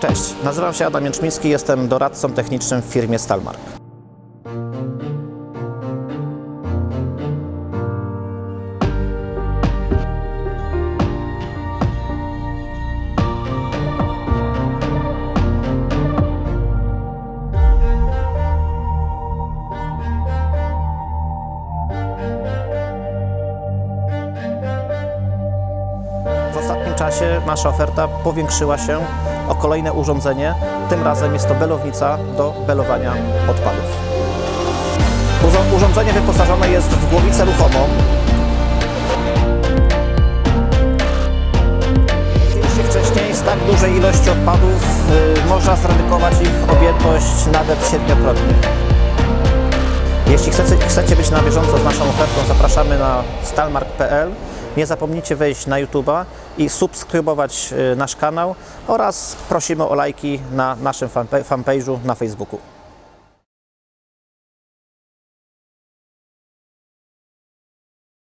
Cześć, nazywam się Adam Jęczmiński, jestem doradcą technicznym w firmie Stalmark. Ostatnim czasie nasza oferta powiększyła się o kolejne urządzenie. Tym razem jest to belownica do belowania odpadów. Urządzenie wyposażone jest w głowicę ruchomą. Jeśli wcześniej z tak dużej ilości odpadów y, można zredukować ich objętość nawet siedmiokrotnie. Jeśli chcecie, chcecie być na bieżąco z naszą ofertą, zapraszamy na stalmark.pl. Nie zapomnijcie wejść na YouTube'a i subskrybować y, nasz kanał oraz prosimy o lajki na naszym fanpa- fanpage'u na Facebooku.